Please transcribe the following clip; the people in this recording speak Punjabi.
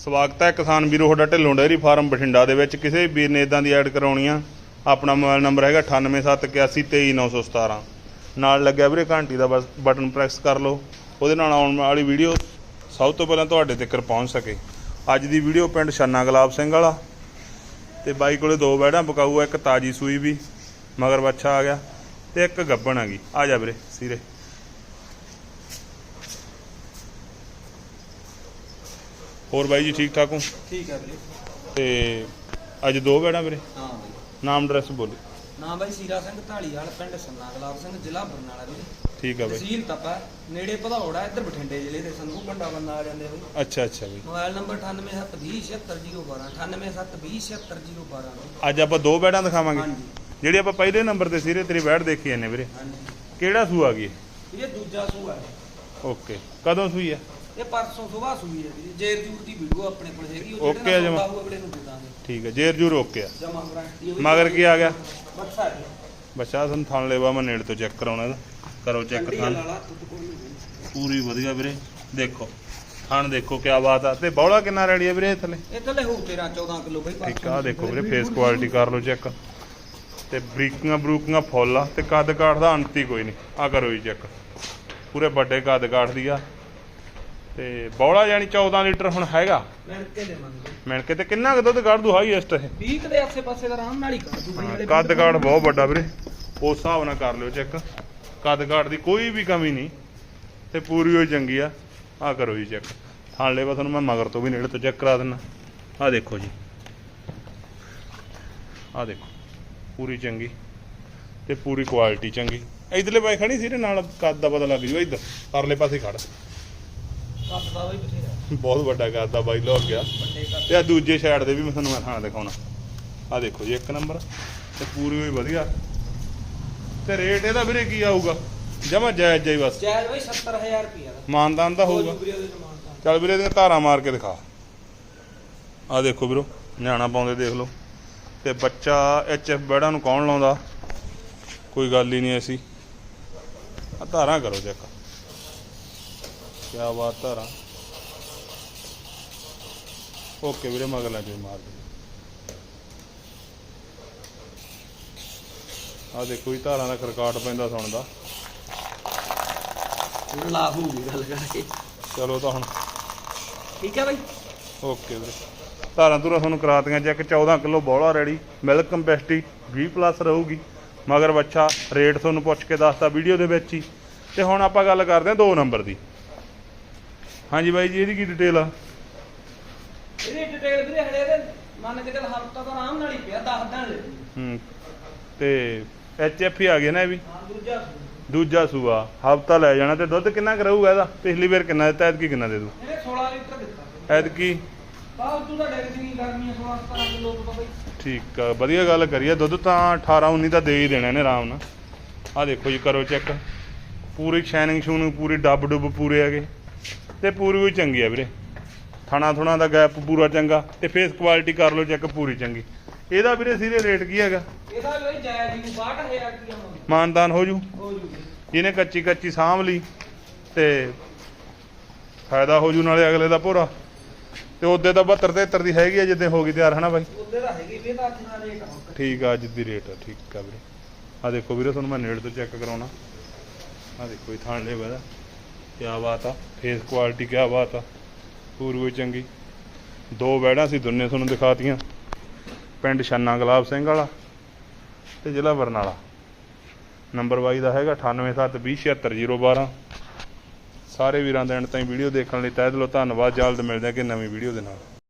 ਸਵਾਗਤ ਹੈ ਕਿਸਾਨ ਵੀਰੋ, ਤੁਹਾਡਾ ਢਿੱਲੋਂ ਡੇਅਰੀ ਫਾਰਮ ਬਠਿੰਡਾ ਦੇ ਵਿੱਚ। ਕਿਸੇ ਵੀਰ ਨੇ ਇਦਾਂ ਦੀ ਐਡ ਕਰਾਉਣੀ ਆ, ਆਪਣਾ ਮੋਬਾਈਲ ਨੰਬਰ ਹੈਗਾ 9871823917 ਨਾਲ ਲੱਗਿਆ ਵੀਰੇ, ਘੰਟੀ ਦਾ ਬਸ ਬਟਨ ਪ੍ਰੈਸ ਕਰ ਲਓ। ਉਹਦੇ ਨਾਲ ਆਉਣ ਵਾਲੀ ਵੀਡੀਓ ਸਭ ਤੋਂ ਪਹਿਲਾਂ ਤੁਹਾਡੇ ਤੱਕ ਪਹੁੰਚ ਸਕੇ। ਅੱਜ ਦੀ ਵੀਡੀਓ ਪਿੰਡ ਛੰਨਾ ਗੁਲਾਬ ਸਿੰਘ ਵਾਲਾ। ਤੇ ਬਾਈ ਕੋਲੇ ਦੋ ਬੈੜਾਂ ਪਕਾਊ ਆ ਇੱਕ ਤਾਜੀ ਸੂਈ ਵੀ, ਮਗਰ ਬੱਚਾ ਆ ਗਿਆ ਤੇ ਇੱਕ ਗੱਬਣ ਆ ਗਈ। ਆ ਜਾ ਵੀਰੇ, ਸੀਰੇ। ਹੋਰ ਬਾਈ ਜੀ ਠੀਕ ਠਾਕ ਹੋ? ਠੀਕ ਹੈ ਵੀਰੇ। ਤੇ ਅੱਜ ਦੋ ਬੈੜਾਂ ਵੀਰੇ? ਹਾਂ ਬਾਈ। ਨਾਮ ਐਡਰੈਸ ਬੋਲੀ। ਨਾਮ ਬਾਈ ਸੀਰਾ ਸਿੰਘ ਢਾਲੀਵਾਲ ਪਿੰਡ ਸੰਨਾ ਗੁਲਾਬ ਸਿੰਘ ਜ਼ਿਲ੍ਹਾ ਬਰਨਾਲਾ ਵੀਰੇ। ਠੀਕ ਆ ਬਾਈ। ਤਹਿਸੀਲ ਤਪਾ ਨੇੜੇ ਭਦੌੜਾ ਇੱਧਰ ਬਠਿੰਡੇ ਜ਼ਿਲ੍ਹੇ ਦੇ ਸੰਧੂ ਪਿੰਡਾ ਬੰਦਾ ਆ ਜਾਂਦੇ ਬਾਈ। ਅੱਛਾ ਅੱਛਾ ਬਾਈ। ਮੋਬਾਈਲ ਨੰਬਰ 9872070012 9872070012 ਅੱਜ ਆਪਾਂ ਦੋ ਬੈੜਾਂ ਦਿਖਾਵਾਂਗੇ। ਹਾਂਜੀ। ਜਿਹੜੀ ਆਪਾਂ ਪਹਿਲੇ ਨੰਬਰ ਤੇ ਸੀਰੇ ਤੇਰੀ ਬੈੜ ਦੇਖੀ ਜਾਂਦੇ ਵੀਰੇ। ਹਾਂਜੀ। ਕਿਹੜਾ ਸੂ ਆ ਗਈ ਇਹ ਦੂਜਾ ਸੂਆ ਹੈ। ਓਕੇ। ਕਦੋਂ ਸੂਈ ਆ? ਇਹ ਪਰਸੋਂ ਸੁਬਾਹ ਸੂਈ ਹੈ ਵੀਰੇ। ਜੇਰ ਜੂਰ ਦੀ ਵੀਡੀਓ ਆਪਣੇ ਕੋਲ ਹੈਗੀ ਉਹ Okay ਆ ਜਮਾਂ। ਬਾਹੂ ਅਗਲੇ ਨੂੰ ਦੇ ਦਾਂਗੇ। ਠੀਕ ਹੈ ਜੇਰ ਜੂਰ ਓਕੇ ਆ। ਜਮਾ ਗਰੰਟੀ ਮਗਰ ਕੀ ਆ ਗਿਆ? ਬੱਚਾ ਹੈ। ਬੱਚਾ ਸਾਨੂੰ ਥਣ ਲੈਵਾ ਮੈਂ ਨੇੜੇ ਤੋਂ ਚੈੱਕ ਕਰਾਉਣਾ ਇਹਦਾ। ਕਰੋ ਚੈੱਕ ਥਣ। ਵਾਲਾ ਤੁੱਤ ਕੋਲ ਨਹੀਂ ਪੂਰੀ ਵਧੀਆ ਵੀਰੇ। ਦੇਖੋ ਥਣ ਦੇਖੋ ਕਿਆ ਬਾਤ ਆ। ਤੇ ਬੌਲਾ ਕਿੰਨਾ ਰੈਡੀ ਆ ਵੀਰੇ ਇਹ ਥੱਲੇ ਇਹ ਥੱਲੇ ਹੋਊ 13 14 ਕਿਲੋ ਬਾਈ ਠੀਕ ਆ ਆਹ ਦੇਖੋ ਵੀਰੇ ਫੇਸ ਕੁਆਲਿਟੀ ਕਰ ਲਓ ਚੈੱਕ। ਤੇ ਬਰੀਕੀਆਂ ਬਰੂਕੀਆਂ ਫੁੱਲ ਆ। ਤੇ ਕੱਦ ਕਾਠ ਦਾ ਅੰਤ ਹੀ ਕੋਈ ਨਹੀਂ। ਆ ਕਰੋ ਜੀ ਚੈੱਕ। ਪੂਰੇ ਵੱਡੇ ਕੱਦ ਕਾਠ ਦੀ ਆ। ਤੇ ਬੌਲਾ ਯਾਨੀ 14 ਲੀਟਰ ਹੁਣ ਹੈਗਾ। ਮਿਲ ਕੇ ਦੇਵਾਂਗੇ ਤੇ ਕਿੰਨਾ ਕੁ ਦੁੱਧ ਕੱਢ ਦੂ ਹਾਈਐਸਟ ਇਹ? 20 ਦੇ ਆਸੇ ਪਾਸੇ ਦਾ ਆਰਾਮ ਨਾਲ ਹੀ ਕਰ ਦੂ ਕੱਦ ਕਾਠ ਬਹੁਤ ਵੱਡਾ ਵੀਰੇ। ਉਸ ਹਿਸਾਬ ਨਾਲ ਕਰ ਲਿਓ ਚੈੱਕ ਕੱਦ ਕਾਠ ਦੀ ਕੋਈ ਵੀ ਕਮੀ ਨਹੀਂ। ਤੇ ਪੂਰੀ ਹੋਈ ਚੰਗੀ ਆ। ਆ ਕਰੋ ਜੀ ਚੈੱਕ ਥਾਣ ਲੈਵਾ ਤੁਹਾਨੂੰ ਮੈਂ ਮਗਰ ਤੋਂ ਵੀ ਨੇੜੇ ਤੋਂ ਚੈੱਕ ਕਰਾ ਦਿੰਨਾ। ਆ ਦੇਖੋ ਜੀ। ਆ ਦੇਖੋ। ਪੂਰੀ ਚੰਗੀ। ਤੇ ਪੂਰੀ ਕੁਆਲਿਟੀ ਚੰਗੀ। ਇਧਰਲੇ ਪਾਸੇ ਖੜੀ ਸੀ ਇਹਦੇ ਨਾਲ ਕੱਦ ਦਾ ਪਤਾ ਲੱਗ ਜੂ ਇਧਰ। ਪਰਲੇ ਪਾਸੇ ਖੜ। ਕੱਦ ਦਾ ਬਈ ਬਥੇਰਾ ਬਹੁਤ ਵੱਡਾ ਕੱਦ ਦਾ ਬਾਈ ਲੋਕ ਗਿਆ। ਵੱਡੇ ਤੇ ਆ ਦੂਜੇ ਸਾਈਡ ਦੇ ਵੀ ਮੈਂ ਤੁਹਾਨੂੰ ਮੈਂ ਥਾਂ ਦਿਖਾਉਣਾ। ਆ ਦੇਖੋ ਜੀ ਇੱਕ ਨੰਬਰ ਤੇ ਪੂਰੀ ਹੋਈ ਵਧੀਆ। ਤੇ ਰੇਟ ਇਹਦਾ ਵੀਰੇ ਕੀ ਆਊਗਾ? ਜਮਾ ਜਾਇਜ਼ ਜਾਈ ਬਸ। ਜਾਇਜ਼ ਬਈ 70000 ਰੁਪਿਆ ਦਾ। ਮਾਨਦਾਨ ਤਾਂ ਹੋਊਗਾ। ਦੇ ਜਮਾਨਤਾ ਚੱਲ ਵੀਰੇ ਇਹਦੀਆਂ ਧਾਰਾਂ ਮਾਰ ਕੇ ਦਿਖਾ। ਆ ਦੇਖੋ ਵੀਰੋ ਨਿਆਣਾ ਪਾਉਂਦੇ ਦੇਖ ਲਓ। ਤੇ ਬੱਚਾ ਐਚ ਐਫ ਬੈੜਾਂ ਨੂੰ ਕੌਣ ਲਾਉਂਦਾ? ਕੋਈ ਗੱਲ ਹੀ ਨਹੀਂ ਐਸੀ। ਆ ਧਾਰਾਂ ਕਰੋ ਚੈੱਕ। ਕੀ ਬਾਤ ਧਾਰਾਂ ਓਕੇ ਵੀਰੇ ਮਗਰ ਲੈ ਜੋ ਮਾਰ ਦੇ ਆ ਦੇਖੋ ਇਹ ਧਾਰਾਂ ਦਾ ਖਰਕਾਟ ਪੈਂਦਾ ਸੁਣਦਾ। ਲਾ ਹੋਊਗੀ ਗੱਲ ਕਰਕੇ ਚਲੋ ਤਾਂ ਹੁਣ। ਠੀਕ ਹੈ ਬਈ। ਓਕੇ ਵੀਰੇ। ਧਾਰਾਂ ਧੁਰਾਂ ਤੁਹਾਨੂੰ ਕਰਾਤੀਆਂ ਚੈੱਕ 14 ਕਿਲੋ ਬੋਲਾ ਰੈਡੀ ਮਿਲਕ ਕੰਪੈਸਟੀ 20 ਪਲੱਸ ਰਹੂਗੀ। ਮਗਰ ਬੱਚਾ ਰੇਟ ਤੁਹਾਨੂੰ ਪੁੱਛ ਕੇ ਦੱਸਤਾ ਵੀਡੀਓ ਦੇ ਵਿੱਚ ਹੀ। ਤੇ ਹੁਣ ਆਪਾਂ ਗੱਲ ਕਰਦੇ ਹਾਂ 2 ਨੰਬਰ ਦੀ। ਹਾਂਜੀ ਬਾਈ ਜੀ ਇਹਦੀ ਕੀ ਡਿਟੇਲ ਆ? ਇਹਦੀ ਡਿਟੇਲ ਵੀਰੇ ਹਲੇ ਦੇ ਮੰਨ ਕੇ ਚੱਲ ਹਫਤਾ ਤਾਂ ਆਰਾਮ ਨਾਲ ਹੀ ਪਿਆ 10 ਦਿਨ ਲੈ ਹੂੰ ਤੇ ਐਚ ਐਫ ਹੀ ਆ ਗਿਆ ਨਾ ਇਹ ਵੀ? ਹਾਂ ਦੂਜਾ ਸੂਆ। ਦੂਜਾ ਸੂਆ ਹਫਤਾ ਲੈ ਜਾਣਾ ਤੇ ਦੁੱਧ ਕਿੰਨਾ ਕੁ ਰਹੂਗਾ ਇਹਦਾ? ਪਿਛਲੀ ਵਾਰ ਕਿੰਨਾ ਦਿੱਤਾ ਐਤਕੀ ਕਿੰਨਾ ਦੇ ਦੂ ਇਹਨੇ 16 ਲੀਟਰ ਦਿੱਤਾ। ਐਤਕੀ? ਬਾਹਰ ਤੂੰ ਤਾਂ ਡੈਰੀ ਸੀ ਗਰਮੀਆਂ 16 17 ਕਿਲੋ ਤੋਂ ਤਾਂ ਬਈ। ਠੀਕ ਆ ਵਧੀਆ ਗੱਲ ਕਰੀਏ ਦੁੱਧ ਤਾਂ 18 19 ਤਾਂ ਦੇ ਹੀ ਦੇਣਾ ਨੇ ਆਰਾਮ ਨਾਲ। ਆ ਦੇਖੋ ਜੀ ਕਰੋ ਚੈੱਕ ਪੂਰੀ ਸ਼ਾਈਨਿੰਗ ਸ਼ੂਨਿੰਗ ਪੂਰੀ ਡੱਬ ਡੁੱਬ ਪੂਰੇ ਹੈਗੇ। ਤੇ ਪੂਰੀ ਵੀ ਚੰਗੀ ਆ ਵੀਰੇ। ਥਣਾ ਥੁਣਾ ਦਾ ਗੈਪ ਪੂਰਾ ਚੰਗਾ ਤੇ ਫੇਸ ਕੁਆਲਿਟੀ ਕਰ ਲਓ ਚੈੱਕ ਪੂਰੀ ਚੰਗੀ। ਇਹਦਾ ਵੀਰੇ ਸਿਰੇ ਰੇਟ ਕੀ ਹੈਗਾ? ਇਹਦਾ ਬਈ ਜਾਇਜ਼ ਹੀ 62000 ਰੁਪਿਆ ਮੰਗਦੇ ਮਾਨਦਾਨ ਹੋ ਜੂ? ਹੋ ਕੱਚੀ ਕੱਚੀ ਸਾਂਭ ਲਈ ਤੇ ਫਾਇਦਾ ਹੋ ਜੂ ਨਾਲੇ ਅਗਲੇ ਦਾ ਭੋਰਾ। ਤੇ ਉਹਦੇ ਤਾਂ 72 73 ਦੀ ਹੈਗੀ ਆ ਜਿੱਦੇ ਹੋ ਗਈ ਤਿਆਰ ਹਨਾ ਬਾਈ? ਉਹਦੇ ਦਾ ਹੈਗੀ ਵੀ ਤਾਂ ਅੱਜ ਦਾ ਰੇਟ ਆ ਠੀਕ ਆ ਅੱਜ ਦੀ ਰੇਟ ਆ ਠੀਕ ਆ ਵੀਰੇ। ਆ ਦੇਖੋ ਵੀਰੇ ਤੁਹਾਨੂੰ ਮੈਂ ਨੇੜੇ ਤੋਂ ਚੈੱਕ ਕਰਾਉਣਾ। ਆ ਦੇਖੋ ਇਹ ਥਾਣ ਲੈ ਵਾਦਾ ਕਿਆ ਬਾਤ ਆ ਫੇਸ ਕੁਆਲਿਟੀ ਕਿਆ ਬਾਤ ਆ। ਪੂਰੀ ਵੀ ਚੰਗੀ। ਦੋ ਬੈੜਾਂ ਸੀ ਦੋਨੇ ਤੁਹਾਨੂੰ ਦਿਖਾਤੀਆਂ। ਪਿੰਡ ਛੰਨਾ ਗੁਲਾਬ ਸਿੰਘ ਵਾਲਾ ਤੇ ਜ਼ਿਲ੍ਹਾ ਬਰਨਾਲਾ। ਨੰਬਰ ਵਾਈ ਦਾ ਹੈਗਾ 9872076012 ਸਾਰੇ ਵੀਰਾਂ ਦੇਣ ਐਂਡ ਤਾਈਂ ਵੀਡੀਓ ਦੇਖਣ ਲਈ ਤਹਿ ਦਿਲੋਂ ਧੰਨਵਾਦ। ਜਲਦ ਮਿਲਦੇ ਹਾਂ ਕਿ ਨਵੀਂ ਵੀਡੀਓ ਦੇ ਨਾਲ।